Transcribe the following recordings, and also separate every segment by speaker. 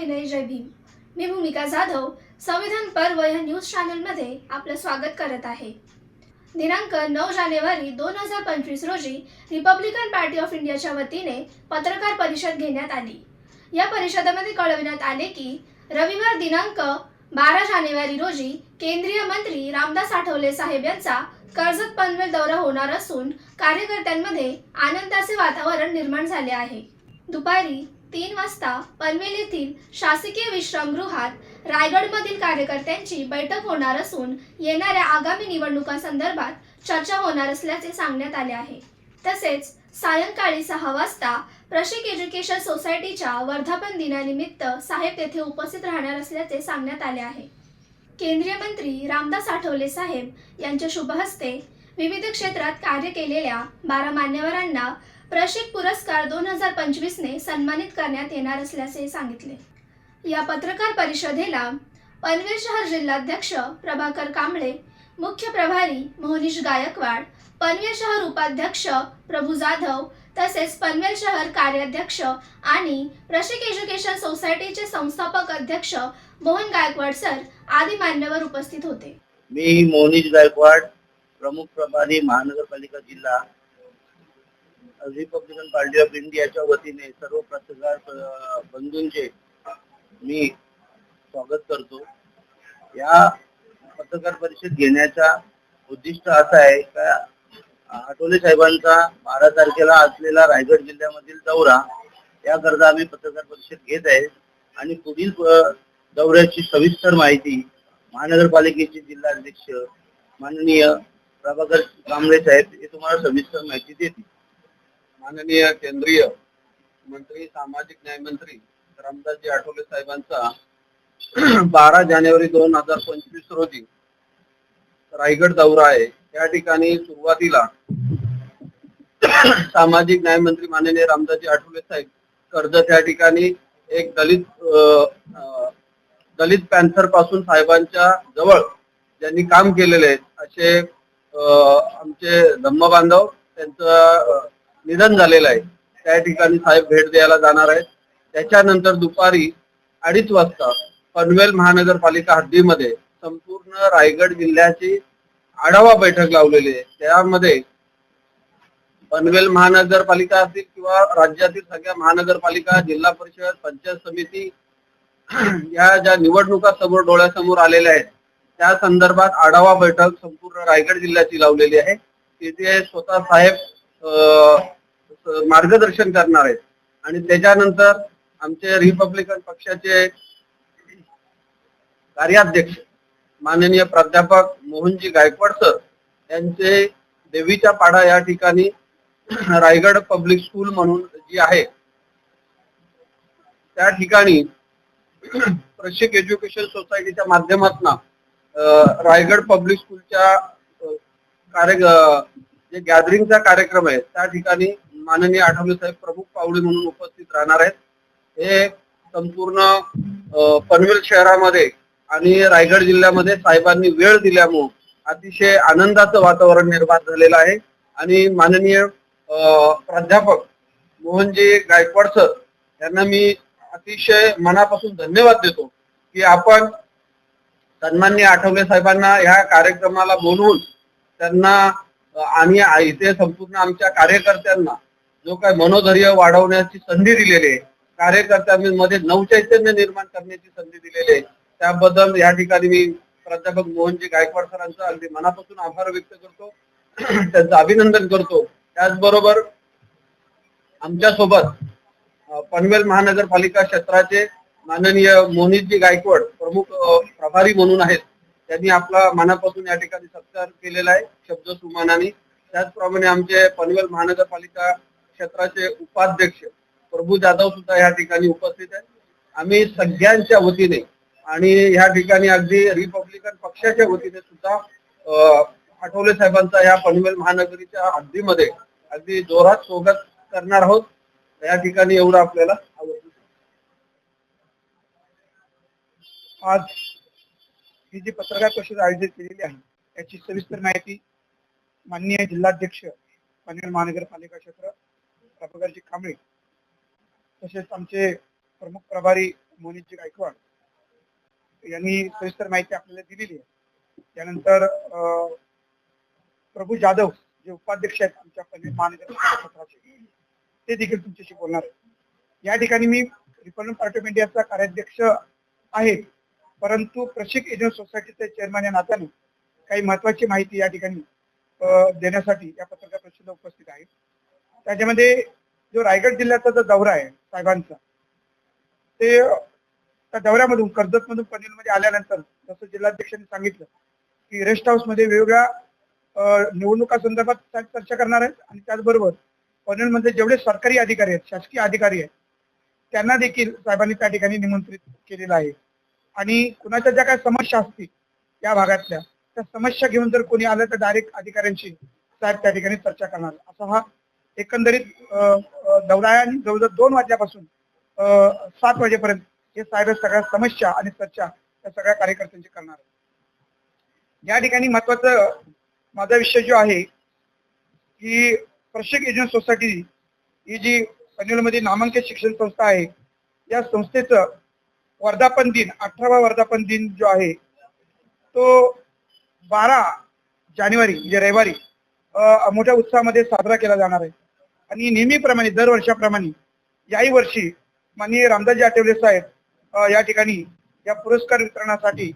Speaker 1: विनय जय भीम. मी भूमिका जाधव संविधान पर्व या न्यूज चॅनलमध्ये आपलं स्वागत करत आहे. दिनांक नऊ जानेवारी दोन हजार पंचवीस रोजी रिपब्लिकन पार्टी ऑफ इंडियाच्या वतीने पत्रकार परिषद घेण्यात आली. या परिषदेमध्ये कळविण्यात आले की रविवार दिनांक बारा जानेवारी रोजी केंद्रीय मंत्री रामदास आठवले साहेब यांचा कर्जत पनवेल दौरा होणार असून कार्यकर्त्यांमध्ये आनंदाचे वातावरण निर्माण झाले आहे. दुपारी तीन वाजता पनवेल येथील शासकीय विश्रामगृहात रायगडमधील कार्यकर्त्यांची बैठक होणार असून येणाऱ्या आगामी निवडणुकांसंदर्भात चर्चा होणार असल्याचे सांगण्यात आले आहे. तसेच सायंकाळी सहा वाजता प्रशिक एज्युकेशन सोसायटीच्या वर्धापन दिनानिमित्त साहेब तेथे उपस्थित राहणार असल्याचे सांगण्यात आले आहे. केंद्रीय मंत्री रामदास आठवले साहेब यांच्या शुभहस्ते विविध क्षेत्रात कार्य केलेल्या बारा मान्यवरांना प्रशिक पुरस्कार दोन हजार पंचवीसने सन्मानित करण्यात येणार असल्याचे सांगितले. या पत्रकार परिषदेला पनवेल शहर जिल्हाध्यक्ष प्रभाकर कांबळे मुख्य प्रभारी मोहनीश गायकवाड पनवेल शहर उपाध्यक्ष प्रभू जाधव तसेच पनवेल शहर कार्याध्यक्ष आणि प्रशिक एज्युकेशन सोसायटीचे संस्थापक अध्यक्ष मोहन गायकवाड सर आदी मान्यवर उपस्थित होते.
Speaker 2: मी मोहनीश गायकवाड प्रमुख प्रभारी महानगरपालिका जिल्हा रिपब्लिकन पार्टी ऑफ इंडियाच्या वतीने सर्व पत्रकार बंधूंचे मी स्वागत करतो. या पत्रकार परिषद घेण्याचा उद्दिष्ट असा आहे का आठवले साहेबांचा बारा तारखेला असलेला रायगड जिल्ह्यामधील दौरा याकरता आम्ही पत्रकार परिषद घेत आहे. आणि पुढील दौऱ्याची सविस्तर माहिती महानगरपालिकेचे जिल्हाध्यक्ष माननीय प्रभाकर कांबळे साहेब हे तुम्हाला सविस्तर माहिती देतील.
Speaker 3: माननीय केंद्रीय मंत्री सामाजिक न्याय मंत्री रामदासजी आठवले साहेबांचा बारा जानेवारी दोन हजार पंचवीस रोजी रायगड दौरा आहे. या ठिकाणी सुरुवातीला सामाजिक न्याय मंत्री माननीय रामदासजी आठवले साहेब कर्जत या ठिकाणी एक दलित दलित पॅन्थरपासून साहेबांच्या जवळ ज्यांनी काम केलेले आहेत असे आमचे धम्म बांधव त्यांचं निधन झालेलं आहे. त्या ठिकाणी साहेब भेट द्यायला जाणार आहेत. त्याच्यानंतर दुपारी अडीच वाजता पनवेल महानगरपालिका हद्दीमध्ये संपूर्ण रायगड जिल्ह्याची आढावा बैठक लावलेली आहे. त्यामध्ये पनवेल महानगरपालिका असतील किंवा राज्यातील सगळ्या महानगरपालिका जिल्हा परिषद पंचायत समिती या ज्या निवडणुका समोर डोळ्यासमोर आलेल्या आहेत त्या संदर्भात आढावा बैठक संपूर्ण रायगड जिल्ह्याची लावलेली आहे. तिथे स्वतः साहेब मार्गदर्शन करणार आहेत. आणि त्याच्यानंतर आमचे रिपब्लिकन पक्षाचे कार्याध्यक्ष माननीय प्राध्यापक मोहनजी गायकवाड सर यांचे देवीच्या पाडा या ठिकाणी रायगड पब्लिक स्कूल म्हणून जी आहे त्या ठिकाणी प्रशिक एज्युकेशन सोसायटीच्या माध्यमातून रायगड पब्लिक स्कूलच्या कार्य जे गॅदरिंगचा कार्यक्रम आहे त्या ठिकाणी माननीय आठवले साहेब प्रमुख पाहुणे म्हणून उपस्थित राहणार आहेत. हे संपूर्ण पनवेल शहरामध्ये आणि रायगड जिल्ह्यामध्ये साहेबांनी वेळ दिल्यामुळे अतिशय आनंदाचं वातावरण निर्माण झालेलं आहे. आणि माननीय प्राध्यापक मोहनजी गायकवाड सर यांना मी अतिशय मनापासून धन्यवाद देतो की आपण सन्माननीय आठवले साहेबांना ह्या कार्यक्रमाला बोलवून त्यांना आणि इथे संपूर्ण आमच्या कार्यकर्त्यांना जो काय मनोधैर्य वाढवण्याची संधी दिलेली आहे. कार्यकर्त्यांमध्ये नवचैतन्य निर्माण करण्याची संधी दिलेली आहे. त्याबद्दल या ठिकाणी मी प्राध्यापक मोहनजी गायकवाड सरांचा अगदी मनापासून आभार व्यक्त करतो. त्यांचं अभिनंदन करतो. त्याचबरोबर आमच्यासोबत पनवेल महानगरपालिका क्षेत्राचे माननीय मोहितजी गायकवाड प्रमुख प्रभारी म्हणून आहेत. त्यांनी आपला मनापासून या ठिकाणी सत्कार केलेला आहे शब्द सुमानाने त्याचप्रमाणे आमचे पनवेल महानगरपालिका क्षेत्राचे उपाध्यक्ष प्रभू जाधव सुद्धा या ठिकाणी उपस्थित आहेत. आम्ही सगळ्यांच्या वतीने आणि या ठिकाणी अगदी रिपब्लिकन पक्षाच्या वतीने सुद्धा आठवले साहेबांचा या पनवेल महानगरीच्या हद्दीमध्ये अगदी जोरात स्वागत करणार आहोत. या ठिकाणी एवढं आपल्याला आवडतं.
Speaker 4: आज ही जी पत्रकार परिषद आयोजित केलेली आहे याची सविस्तर माहिती माननीय जिल्हाध्यक्ष पनवेल महानगरपालिका क्षेत्र प्रभाकरजी कांबळे तसेच आमचे प्रमुख प्रभारी मोनितजी गायकवाड यांनी सविस्तर माहिती आपल्याला दिलेली आहे. त्यानंतर अं, प्रभू जाधव जे उपाध्यक्ष आहेत आमच्या पनवेल महानगर ते देखील तुमच्याशी बोलणार आहेत. या ठिकाणी मी रिपब्लिक पार्टी ऑफ इंडियाचा कार्याध्यक्ष आहे परंतु प्रशिक एजंट सोसायटीचे चेअरमॅन या नात्याने काही महत्वाची माहिती या ठिकाणी देण्यासाठी या पत्रकार परिषदेला उपस्थित आहे. त्याच्यामध्ये जो रायगड जिल्ह्याचा जो दौरा आहे साहेबांचा ते त्या दौऱ्यामधून कर्जत मधून पनवेलमध्ये आल्यानंतर जसं जिल्हाध्यक्षांनी सांगितलं की रेस्ट हाऊसमध्ये वेगवेगळ्या निवडणुका संदर्भात साहेब चर्चा करणार आहेत आणि त्याचबरोबर पनवेलमध्ये जेवढे सरकारी अधिकारी आहेत शासकीय अधिकारी आहेत त्यांना देखील साहेबांनी त्या ठिकाणी निमंत्रित केलेलं आहे. आणि कुणाच्या ज्या काय समस्या असतील या भागातल्या त्या समस्या घेऊन जर कोणी आलं तर डायरेक्ट अधिकाऱ्यांशी साहेब त्या ठिकाणी चर्चा करणार. असा हा एकंदरीत अं, दौरा आणि जवळजवळ दोन वाजल्यापासून अं, सात वाजेपर्यंत हे सायबर सगळ्या समस्या आणि चर्चा या सगळ्या कार्यकर्त्यांची करणार या ठिकाणी महत्वाचं माझा विषय जो आहे की प्रशिक एजंट सोसायटी ही जी पनवेलमध्ये नामांकित शिक्षण संस्था आहे या संस्थेचं वर्धापन दिन अठरावा वर्धापन दिन जो आहे तो बारा जानेवारी म्हणजे रविवारी मोठ्या उत्साहामध्ये साजरा केला जाणार आहे. आणि नेहमीप्रमाणे दरवर्षाप्रमाणे याही वर्षी माननीय रामदासजी आठवले साहेब या ठिकाणी या पुरस्कार वितरणासाठी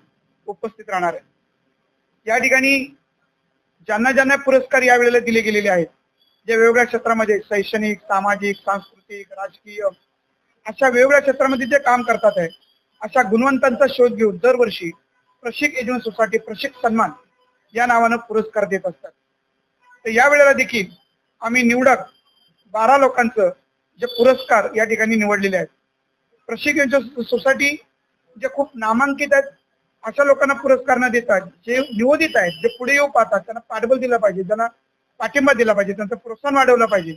Speaker 4: उपस्थित राहणार आहे या ठिकाणी ज्यांना ज्यांना पुरस्कार या वेळेला दिले गेलेले आहेत जे वेगवेगळ्या क्षेत्रामध्ये शैक्षणिक सामाजिक सांस्कृतिक राजकीय अशा वेगवेगळ्या क्षेत्रामध्ये जे काम करतात आहे अशा गुणवंतांचा शोध घेऊन दरवर्षी प्रशिक एजन सोसायटी प्रशिक सन्मान या नावानं पुरस्कार देत असतात. तर या वेळेला देखील आम्ही निवडक बारा लोकांचं जे पुरस्कार या ठिकाणी निवडलेले आहेत. प्रशिक्षण सोसायटी जे खूप नामांकित आहेत अशा लोकांना पुरस्कार न देतात जे निवोदित आहेत जे पुढे येऊ पाहतात त्यांना पाठबळ दिला पाहिजे त्यांना पाठिंबा दिला पाहिजे त्यांचं प्रोत्साहन वाढवलं पाहिजे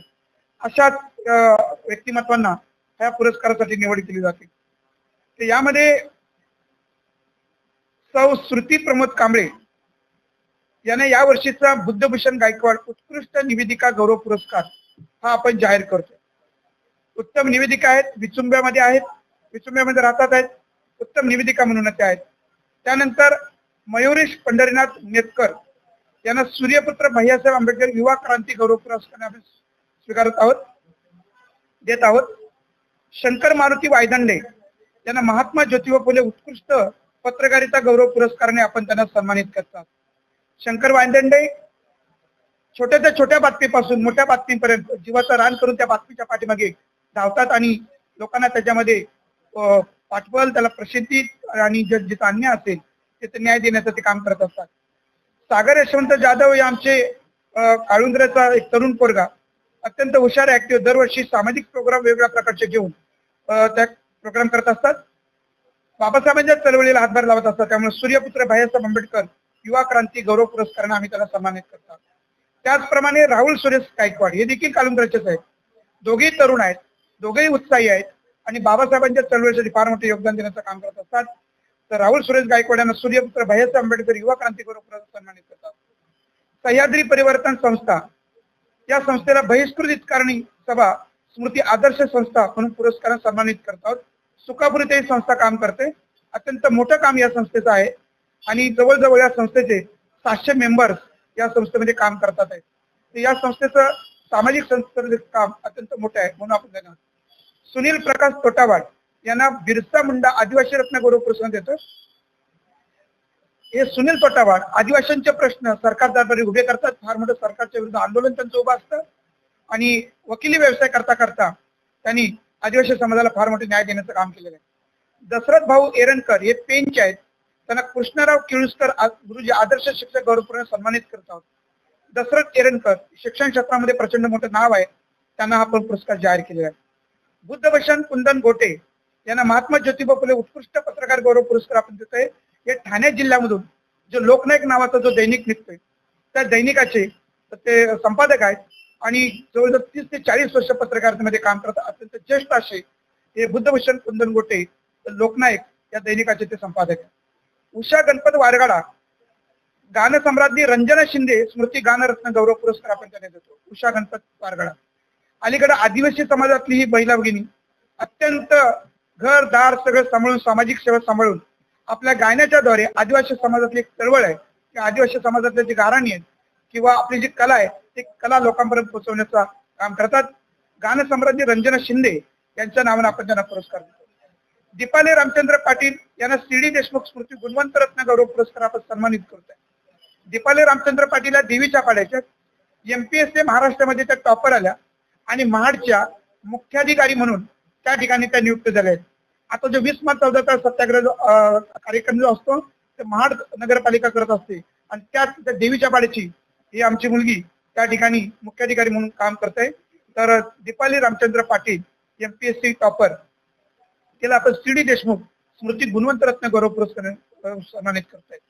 Speaker 4: अशा व्यक्तिमत्वांना ह्या पुरस्कारासाठी निवड केली जाते. तर यामध्ये सौ श्रुती प्रमोद कांबळे याने या वर्षीचा बुद्धभूषण गायकवाड उत्कृष्ट निवेदिका गौरव पुरस्कार हा आपण जाहीर करतो. उत्तम निवेदिका आहेत विचुंब्यामध्ये आहेत विचुंब्यामध्ये राहतात आहेत उत्तम निवेदिका म्हणून ते आहेत. त्यानंतर मयुरेश पंढरीनाथ नेतकर यांना सूर्यपुत्र भैयासाहेब आंबेडकर युवा क्रांती गौरव पुरस्कार आपण स्वीकारत आहोत देत आहोत. शंकर मारुती वायदंडे यांना महात्मा ज्योतिबा फुले उत्कृष्ट पत्रकारिता गौरव पुरस्काराने आपण त्यांना सन्मानित करतात शंकर वायदंडे छोट्याच्या छोट्या बातमीपासून मोठ्या बातमीपर्यंत जीवाचं रान करून त्या बातमीच्या पाठीमागे धावतात आणि लोकांना त्याच्यामध्ये पाठबल त्याला प्रसिद्धी आणि जे जिथं अन्याय असेल तिथे न्याय देण्याचं ते काम करत असतात. सागर यशवंत जाधव हे आमचे काळुंद्राचा एक तरुण पोरगा. अत्यंत हुशार ऍक्टिव्ह दरवर्षी सामाजिक प्रोग्राम वेगवेगळ्या प्रकारचे घेऊन त्या प्रोग्राम करत असतात. बाबासाहेबांच्या चळवळीला हातभार लावत असतात. त्यामुळे सूर्यपुत्र भाईसाहेब आंबेडकर युवा क्रांती गौरव पुरस्काराने आम्ही त्याला सन्मानित करतात त्याचप्रमाणे राहुल सुरेश गायकवाड हे देखील कालुंद्राचेच आहेत दोघेही तरुण आहेत दोघेही उत्साही आहेत आणि बाबासाहेबांच्या चळवळीसाठी फार मोठे योगदान देण्याचं काम करत असतात. तर राहुल सुरेश गायकवाड यांना सूर्यपुत्र भाईसाहेब आंबेडकर युवा क्रांती गौरव सन्मानित करतात. सह्याद्री परिवर्तन संस्था या संस्थेला बहिष्कृत कारणी सभा स्मृती आदर्श संस्था म्हणून पुरस्काराने सन्मानित करतात सुकापूर इथे ही संस्था काम करते. अत्यंत मोठं काम या संस्थेचं आहे. आणि जवळजवळ या संस्थेचे सातशे मेंबर्स या संस्थेमध्ये काम करतात आहेत. तर या संस्थेचं सामाजिक संस्थेचं काम अत्यंत मोठं आहे म्हणून आपण त्यांना सुनील प्रकाश तोटावाड यांना बिरसा मुंडा आदिवासी रत्न गौरव पुरस्कार देतो. हे सुनील तोटावाड आदिवासींचे प्रश्न सरकार दरबारी उभे करतात. फार मोठं सरकारच्या विरुद्ध आंदोलन त्यांचं उभं असतं. आणि वकिली व्यवसाय करता करता त्यांनी आदिवासी समाजाला फार मोठे न्याय देण्याचं काम केलेलं आहे. दशरथ भाऊ एरणकर हे पेंच आहेत. त्यांना कृष्णराव किळुस्कर गुरुजी आदर्श शिक्षक गौरवपूर्ण सन्मानित करत आहोत. दशरथ एरणकर शिक्षण क्षेत्रामध्ये प्रचंड मोठं नाव आहे. त्यांना हा पण पुरस्कार जाहीर केलेला आहे. बुद्धभूषण कुंदन गोटे यांना महात्मा ज्योतिबा फुले उत्कृष्ट पत्रकार गौरव पुरस्कार आपण देतोय हे ठाणे जिल्ह्यामधून जो लोकनायक नावाचा जो दैनिक निघतोय त्या दैनिकाचे ते संपादक आहेत आणि जवळजवळ तीस ते चाळीस वर्ष पत्रकारितेमध्ये काम करतात. अत्यंत ज्येष्ठ असे हे बुद्धभूषण कुंदन गोटे लोकनायक या दैनिकाचे ते संपादक आहेत. उषा गणपत वारगाडा गानसम्राज्ञी रंजना शिंदे स्मृती गानरत्न गौरव पुरस्कार आपण त्यांना देतो. उषा गणपत वारगाडा. अलीकडे आदिवासी समाजातली ही महिला भगिनी अत्यंत घर दार सगळं सांभाळून सामाजिक सेवा सांभाळून आपल्या गायनाच्या द्वारे आदिवासी समाजातली एक चळवळ आहे. की आदिवासी समाजातले जे गाराणी आहेत किंवा आपली जी कला आहे ती कला लोकांपर्यंत पोहोचवण्याचा काम करतात. गानसम्राज्ञी रंजना शिंदे यांच्या नावाने आपण त्यांना पुरस्कार देतो. दीपाली रामचंद्र पाटील यांना सी डी देशमुख स्मृती गुणवंत रत्न गौरव पुरस्कार आपण सन्मानित करतोय. दीपाली रामचंद्र पाटील या देवीच्या पाड्याच्या एमपीएससी महाराष्ट्रामध्ये त्या टॉपर आल्या आणि महाडच्या मुख्याधिकारी म्हणून त्या ठिकाणी त्या नियुक्त झाल्या आहेत. आता जो वीस मार्च चौदा तास सत्याग्रह जो कार्यक्रम जो असतो ते महाड नगरपालिका करत असते. आणि त्या त्या देवीच्या पाड्याची ही आमची मुलगी त्या ठिकाणी मुख्याधिकारी म्हणून काम करते तर दीपाली रामचंद्र पाटील एमपीएससी टॉपर तिला आपण सी डी देशमुख स्मृती गुणवंत रत्न गौरव पुरस्कार सन्मानित करतायत.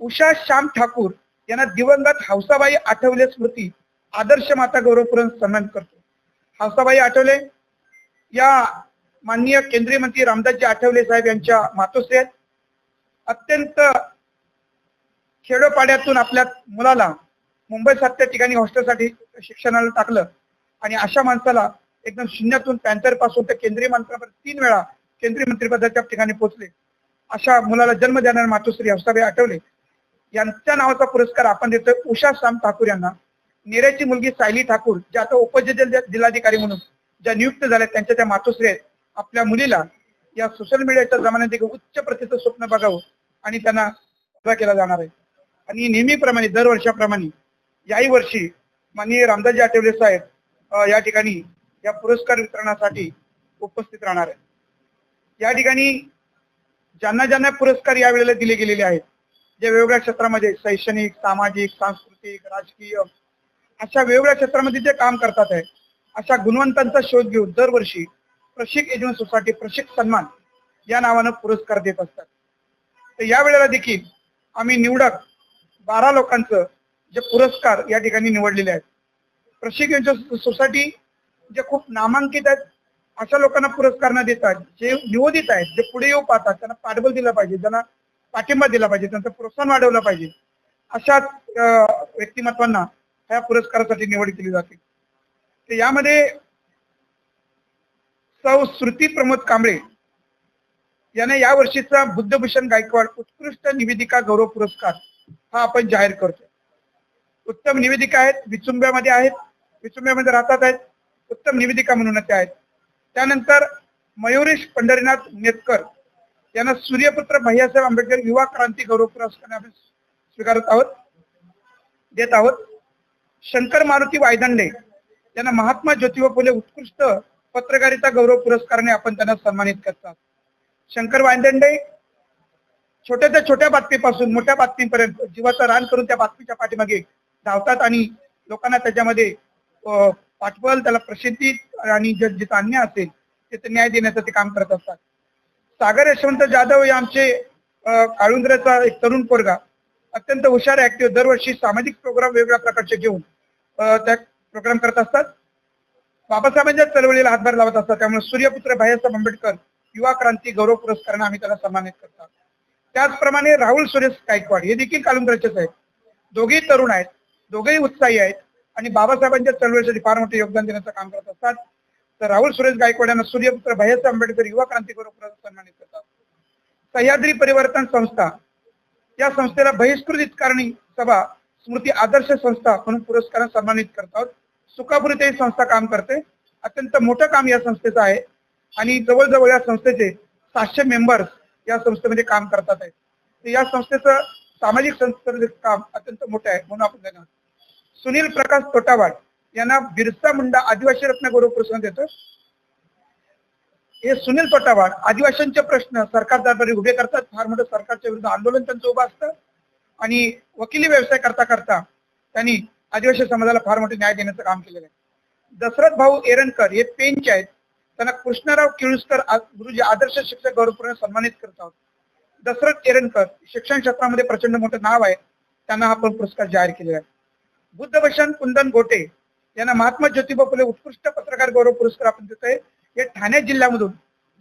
Speaker 4: उषा श्याम ठाकूर यांना दिवंगत हौसाबाई आठवले स्मृती आदर्श माता गौरव पुरस्कार सन्मान करतो. हौसाबाई आठवले या माननीय केंद्रीय मंत्री रामदासजी आठवले साहेब यांच्या मातोश्री आहेत अत्यंत खेडोपाड्यातून आपल्या मुलाला मुंबई सारख्या ठिकाणी हॉस्टेलसाठी शिक्षणाला टाकलं आणि अशा माणसाला एकदम शून्यातून पॅन्थरपासून ते केंद्रीय मंत्र्यापर्यंत तीन वेळा केंद्रीय मंत्रिपदाच्या ठिकाणी पोहोचले. अशा मुलाला जन्म देणारे मातोश्री हौसाबाई आठवले. यांच्या नावाचा पुरस्कार आपण देतोय उषा श्याम ठाकूर यांना. नेऱ्याची मुलगी सायली ठाकूर ज्या आता उपजिल्हा जिल्हाधिकारी म्हणून ज्या नियुक्त झाल्या त्यांच्या त्या मातोश्री आहेत. आपल्या मुलीला या सोशल मीडियाच्या जमान्यात एक उच्च प्रतीचं स्वप्न बघावं आणि त्यांना उभा केला जाणार आहे. आणि नेहमीप्रमाणे दरवर्षाप्रमाणे याही वर्षी माननीय रामदासजी आठवले साहेब या ठिकाणी या पुरस्कार वितरणासाठी उपस्थित राहणार आहे या ठिकाणी ज्यांना ज्यांना पुरस्कार यावेळेला दिले गेलेले आहेत जे वेगवेगळ्या क्षेत्रामध्ये शैक्षणिक सामाजिक सांस्कृतिक राजकीय अशा वेगवेगळ्या क्षेत्रामध्ये जे काम करतात आहे अशा गुणवंतांचा शोध घेऊन दरवर्षी प्रशिक एजन सोसायटी प्रशिक सन्मान या नावानं पुरस्कार देत असतात. तर या वेळेला देखील आम्ही निवडक बारा लोकांचं जे पुरस्कार या ठिकाणी निवडलेले आहेत. प्रशिक एजन सोसायटी जे खूप नामांकित आहेत अशा लोकांना पुरस्कार देतात जे निवोदित आहेत जे पुढे येऊ पाहतात त्यांना पाठबळ दिलं पाहिजे त्यांना पाठिंबा दिला पाहिजे त्यांचं प्रोत्साहन वाढवलं पाहिजे अशा व्यक्तिमत्वांना ह्या पुरस्कारासाठी निवड केली जाते. तर यामध्ये सौ श्रुती प्रमोद कांबळे याने या वर्षीचा बुद्धभूषण गायकवाड उत्कृष्ट निवेदिका गौरव पुरस्कार हा आपण जाहीर करतो उत्तम निवेदिका आहेत विचुंब्यामध्ये आहेत विचुंब्यामध्ये राहतात आहेत उत्तम निवेदिका म्हणून त्या आहेत. त्यानंतर मयुरेश पंढरीनाथ नेतकर यांना सूर्यपुत्र भैयासाहेब आंबेडकर युवा क्रांती गौरव पुरस्कार आपण स्वीकारत आहोत देत आहोत. शंकर मारुती वायदंडे यांना महात्मा ज्योतिबा फुले उत्कृष्ट पत्रकारिता गौरव पुरस्काराने आपण त्यांना सन्मानित करतात शंकर वायदंडे छोट्याच्या छोट्या बातमीपासून मोठ्या बातमीपर्यंत जीवाचं रान करून त्या बातमीच्या पाठीमागे धावतात आणि लोकांना त्याच्यामध्ये पाठवल त्याला प्रसिद्धी आणि जे जिथं असेल तिथे न्याय देण्याचं ते काम करत असतात. सागर यशवंत जाधव हे आमचे काळुंद्राचा एक तरुण पोरगा अत्यंत हुशार ऍक्टिव्ह दरवर्षी सामाजिक प्रोग्राम वेगवेगळ्या प्रकारचे घेऊन त्या प्रोग्राम करत असतात. बाबासाहेबांच्या चळवळीला हातभार लावत असतात त्यामुळे सूर्यपुत्र भाईसाहेब आंबेडकर युवा क्रांती गौरव पुरस्काराने आम्ही त्याला सन्मानित करतात त्याचप्रमाणे राहुल सुरेश गायकवाड हे देखील कालुंद्राचेच आहेत. दोघेही तरुण आहेत दोघेही उत्साही आहेत. आणि बाबासाहेबांच्या चळवळीसाठी फार मोठे योगदान देण्याचं काम करत असतात. तर राहुल सुरेश गायकवाड यांना सूर्यपुत्र बाबासाहेब आंबेडकर युवा क्रांती गौरव सन्मानित करतात. सह्याद्री परिवर्तन संस्था या संस्थेला बहिष्कृत कारणी सभा स्मृती आदर्श संस्था म्हणून पुरस्कार सन्मानित करतात सुकापूर इथे ही संस्था काम करते. अत्यंत मोठं काम या संस्थेचं आहे. आणि जवळजवळ या संस्थेचे सातशे मेंबर्स या संस्थेमध्ये काम करतात आहेत या संस्थेचं सामाजिक संस्थेचं काम अत्यंत मोठं आहे म्हणून आपण त्यांना सुनील प्रकाश तोटावाड यांना बिरसा मुंडा आदिवासी रत्न गौरव पुरस्कार देतो. हे सुनील तोटावाड आदिवासींचे प्रश्न सरकार दरबारी उभे करतात. फार मोठं सरकारच्या विरुद्ध आंदोलन त्यांचं उभं असतं. आणि वकिली व्यवसाय करता करता त्यांनी आदिवासी समाजाला फार मोठे न्याय देण्याचं काम केलेलं आहे. दशरथ भाऊ एरणकर हे पेनचे आहेत. त्यांना कृष्णराव किळुस्कर गुरुजी आदर्श शिक्षक गौरवपूर्ण सन्मानित करत आहोत. दशरथ एरणकर शिक्षण क्षेत्रामध्ये प्रचंड मोठं नाव आहे. त्यांना हा पण पुरस्कार जाहीर केलेला आहे. बुद्धभूषण कुंदन गोटे यांना महात्मा ज्योतिबा फुले उत्कृष्ट पत्रकार गौरव पुरस्कार आपण देतोय. हे ठाणे जिल्ह्यामधून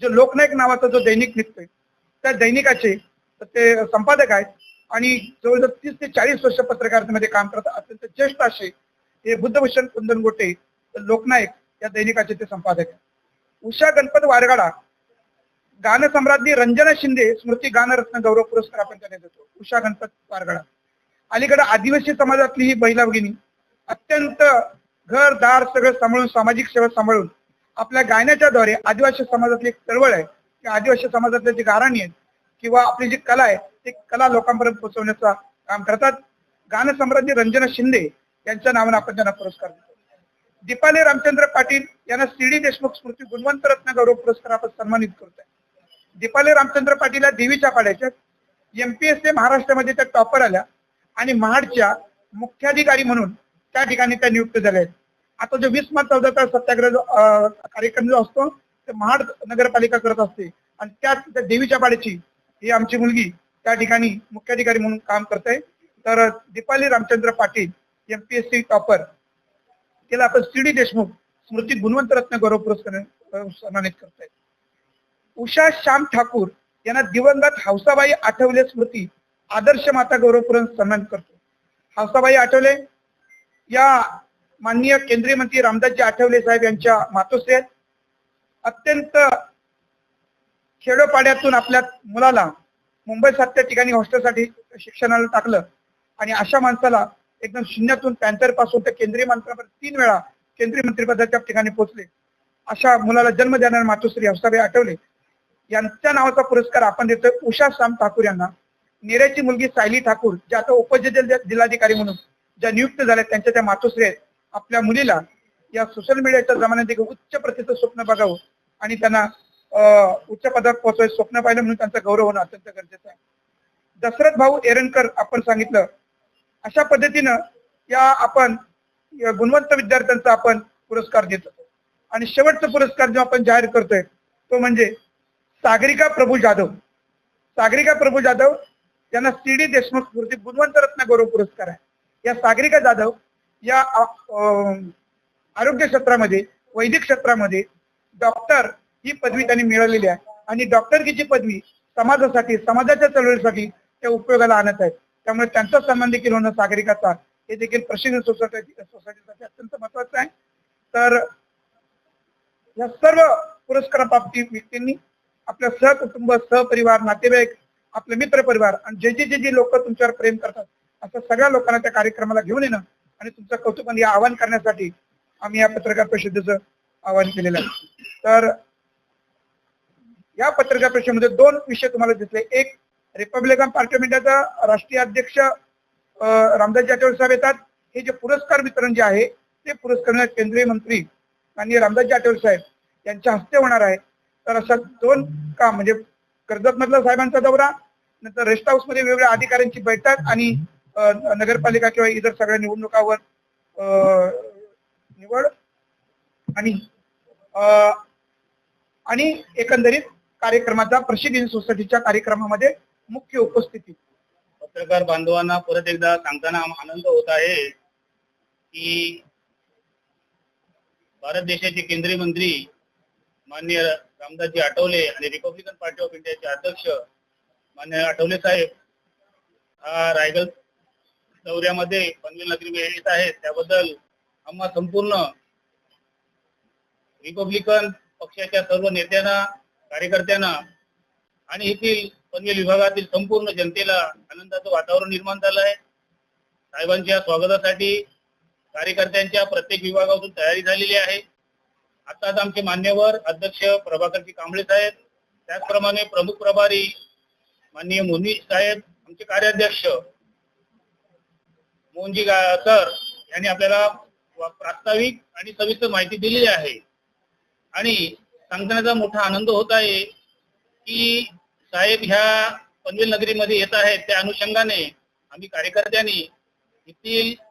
Speaker 4: जो लोकनायक नावाचा जो दैनिक निघतोय त्या दैनिकाचे ते संपादक आहेत आणि जवळजवळ तीस ते चाळीस वर्ष पत्रकारितेमध्ये काम करतात. अत्यंत ज्येष्ठ असे हे बुद्धभूषण कुंदन गोटे लोकनायक या दैनिकाचे ते संपादक आहेत. उषा गणपत वारगाडा गानसम्राज्ञी रंजना शिंदे स्मृती गानरत्न गौरव पुरस्कार आपण त्यांना देतो. उषा गणपत वारगाडा. अलीकडे आदिवासी समाजातली ही महिला भगिनी अत्यंत घर दार सगळं सांभाळून सामाजिक सेवा सांभाळून आपल्या गायनाच्या द्वारे आदिवासी समाजातली एक चळवळ आहे. किंवा आदिवासी समाजातले जे गाराणी आहेत किंवा आपली जी कला आहे ती कला लोकांपर्यंत पोहोचवण्याचा काम करतात. गानसम्राज्ञी रंजना शिंदे यांच्या नावाने आपण त्यांना पुरस्कार देतो. दीपाली रामचंद्र पाटील यांना सी डी देशमुख स्मृती गुणवंत रत्न गौरव पुरस्कार आपण सन्मानित करतोय. दीपाली रामचंद्र पाटील या देवीच्या पाड्याच्या एमपीएससी महाराष्ट्रामध्ये त्या टॉपर आल्या. आणि महाडच्या मुख्याधिकारी म्हणून त्या ठिकाणी त्या नियुक्त झाल्या आहेत. आता जो वीस मार्च चौदा सत्याग्रह जो कार्यक्रम जो असतो ते महाड नगरपालिका करत असते. आणि त्या त्या देवीच्या पाड्याची ही आमची मुलगी त्या ठिकाणी मुख्याधिकारी म्हणून काम करते. तर Deepali Ramchandra Patil M P S C topper तिला आपण सी डी देशमुख स्मृती गुणवंत रत्न गौरव पुरस्कार सन्मानित करताय. उषा श्याम ठाकूर यांना दिवंगत हौसाबाई आठवले स्मृती आदर्श माता गौरव सन्मान करतो. हौसाबाई आठवले या माननीय केंद्रीय मंत्री रामदासजी आठवले साहेब यांच्या मातोश्री आहेत अत्यंत खेडोपाड्यातून आपल्या मुलाला मुंबई सारख्या ठिकाणी हॉस्टेलसाठी शिक्षणाला टाकलं आणि अशा माणसाला एकदम शून्यातून पॅन्थरपासून ते केंद्रीय मंत्र्यापर्यंत तीन वेळा केंद्रीय मंत्रिपदाच्या ठिकाणी पोहोचले. अशा मुलाला जन्म देणारे मातोश्री हौसाबाई आठवले. यांच्या नावाचा पुरस्कार आपण देतोय उषा श्याम ठाकूर यांना. नीरजची मुलगी सायली ठाकूर ज्या आता उपजिल्हा जिल्हाधिकारी म्हणून ज्या नियुक्त झाल्या त्यांच्या त्या मातोश्री आहेत आपल्या मुलीला या सोशल मीडियाच्या जमान्यात एक उच्च प्रतीचं स्वप्न बघावं आणि त्यांना अं, उच्च पदावर पोहोचवायचं स्वप्न पाहिलं म्हणून त्यांचा गौरव होणं अत्यंत गरजेचं आहे. दशरथ भाऊ एरणकर आपण सांगितलं अशा पद्धतीनं या आपण गुणवंत विद्यार्थ्यांचा आपण पुरस्कार देत होतो. आणि शेवटचा पुरस्कार जो आपण जाहीर करतोय तो म्हणजे सागरिका प्रभू जाधव. सागरिका प्रभू जाधव त्यांना सी डी देशमुख स्मृती गुणवंत रत्न गौरव पुरस्कार आहे. या सागरिका जाधव या अं, आरोग्य क्षेत्रामध्ये वैदिक क्षेत्रामध्ये डॉक्टर ही पदवी त्यांनी मिळवलेली आहे. आणि डॉक्टरकीची पदवी समाजासाठी समाजाच्या चळवळीसाठी ते उपयोगाला आणत आहेत. त्यामुळे त्यांचा सन्मान देखील होणं सागरिकाचा हे देखील प्रशिक्षण सोसायटी सोसायटीसाठी अत्यंत महत्वाचं आहे. तर या सर्व पुरस्काराप्राप्ती व्यक्तींनी आपल्या सहकुटुंब सहपरिवार नातेवाईक आपले मित्र परिवार आणि जे जे जे जे लोक तुमच्यावर प्रेम करतात अशा सगळ्या लोकांना त्या कार्यक्रमाला घेऊन येणं आणि तुमचं कौतुक आणि आवाहन करण्यासाठी आम्ही या पत्रकार परिषदेचं आवाहन केलेलं आहे. तर या पत्रकार परिषदेमध्ये दोन विषय तुम्हाला दिसले. एक रिपब्लिकन पार्टी ऑफ इंडियाचा राष्ट्रीय अध्यक्ष रामदासजी आठवले साहेब येतात. हे जे पुरस्कार वितरण जे आहे ते पुरस्कार केंद्रीय मंत्री माननीय रामदासजी आठवले साहेब यांच्या हस्ते होणार आहे. तर अशा दोन काम म्हणजे कर्जत मधला साहेबांचा दौरा नंतर रेस्ट हाऊसमध्ये वेगवेगळ्या अधिकाऱ्यांची बैठक आणि नगरपालिका किंवा इतर सगळ्या निवडणुकावर निवड आणि अं, आणि एकंदरीत कार्यक्रमाचा प्रसिद्धी सोसायटीच्या कार्यक्रमामध्ये मुख्य उपस्थिती.
Speaker 5: पत्रकार बांधवांना परत एकदा सांगताना आनंद होत आहे की भारत देशाचे केंद्रीय मंत्री माननीय रामदासजी आठवले आणि रिपब्लिकन पार्टी ऑफ इंडियाचे अध्यक्ष मान्य आठवले साहेब. हा रायगड दौऱ्यामध्ये पनवेल नगरी येत आहेत त्याबद्दल आम्हा संपूर्ण रिपब्लिकन पक्षाच्या सर्व नेत्यांना कार्यकर्त्यांना आणि येथील पनवेल विभागातील संपूर्ण जनतेला आनंदाचं वातावरण निर्माण झालं आहे. साहेबांच्या स्वागतासाठी कार्यकर्त्यांच्या प्रत्येक विभागातून तयारी झालेली आहे. आताच आमचे मान्यवर अध्यक्ष प्रभाकरजी कांबळे साहेब त्याचप्रमाणे प्रमुख प्रभारी माननीय मोनी साहेब आमचे कार्याध्यक्ष मोहनजी गा- सर यांनी आपल्याला प्रास्ताविक आणि सविस्तर माहिती दिलेली आहे. आणि सांगण्याचा मोठा आनंद होत आहे की साहेब ह्या पनवेल नगरीमध्ये येत आहेत. त्या अनुषंगाने आम्ही कार्यकर्त्यांनी येथील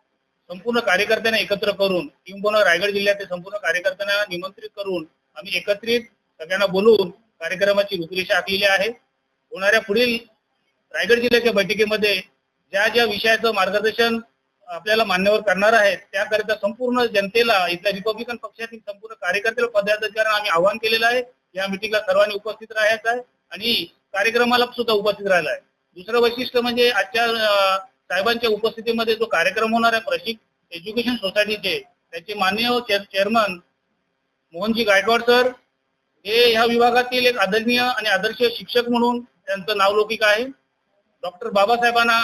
Speaker 5: संपूर्ण कार्यकर्त्यांना एकत्र करून किंबहुना रायगड जिल्ह्यातील संपूर्ण कार्यकर्त्यांना निमंत्रित करून आम्ही एकत्रित सगळ्यांना बोलवून कार्यक्रमाची रूपरेषा आखलेली आहे. होणाऱ्या पुढील रायगड जिल्ह्याच्या बैठकीमध्ये ज्या ज्या विषयाचं मार्गदर्शन आपल्याला मान्यवर करणार आहेत त्याकरिता संपूर्ण जनतेला इथल्या रिपब्लिकन पक्षातील संपूर्ण कार्यकर्त्याला पदाधिकाऱ्यांना आम्ही आवाहन केलेलं आहे. या मिटिंगला सर्वांनी उपस्थित राहायचं आहे आणि कार्यक्रमाला सुद्धा उपस्थित राहिला आहे. दुसरं वैशिष्ट्य म्हणजे आजच्या साहेबांच्या उपस्थितीमध्ये जो कार्यक्रम होणार आहे प्रशिक एज्युकेशन सोसायटीचे त्याचे माननीय चेअरमन मोहनजी गायकवाड सर हे ह्या विभागातील एक आदरणीय आणि आदर्श शिक्षक म्हणून त्यांचं नावलौकिक आहे. डॉक्टर बाबासाहेबांना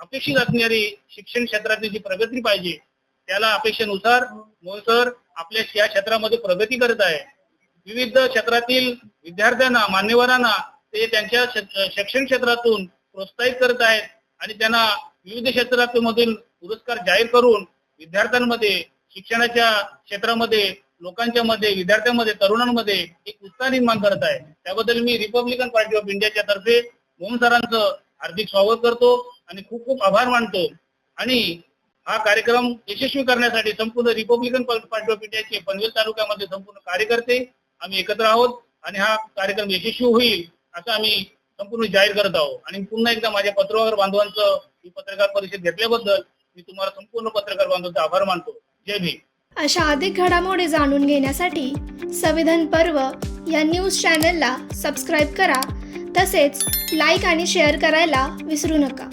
Speaker 5: अपेक्षित असणारी शिक्षण क्षेत्रातली जी प्रगती पाहिजे त्याला अपेक्षेनुसार मोहसर आपल्या या क्षेत्रामध्ये प्रगती करत आहे. विविध क्षेत्रातील विद्यार्थ्यांना मान्यवरांना ते त्यांच्या शिक्षण शैक्षणिक क्षेत्रातून प्रोत्साहित करत आहेत आणि त्यांना विविध क्षेत्रामधील पुरस्कार जाहीर करून विद्यार्थ्यांमध्ये शिक्षणाच्या क्षेत्रामध्ये लोकांच्या मध्ये विद्यार्थ्यांमध्ये तरुणांमध्ये एक उत्साह निर्माण करत आहे. त्याबद्दल मी रिपब्लिकन पार्टी ऑफ इंडियाच्या तर्फे मोहन सरांचं हार्दिक स्वागत करतो आणि खूप खूप आभार मानतो. आणि हा कार्यक्रम यशस्वी करण्यासाठी संपूर्ण रिपब्लिकन पार्टी ऑफ इंडियाचे पनवेल तालुक्यामध्ये संपूर्ण कार्यकर्ते आम्ही एकत्र आहोत आणि हा कार्यक्रम यशस्वी होईल असं आम्ही संपूर्ण जाहीर करत आहोत. आणि पुन्हा एकदा माझ्या पत्रकार बांधवांचं ही पत्रकार परिषद घेतल्याबद्दल मी तुम्हाला संपूर्ण पत्रकार बांधवांचा आभार मानतो. जय भीम.
Speaker 1: अशा अधिक घडामोडी जाणून घेण्यासाठी संविधान पर्व या न्यूज चॅनलला सबस्क्राईब करा. तसेच लाईक आणि शेअर करायला विसरू नका.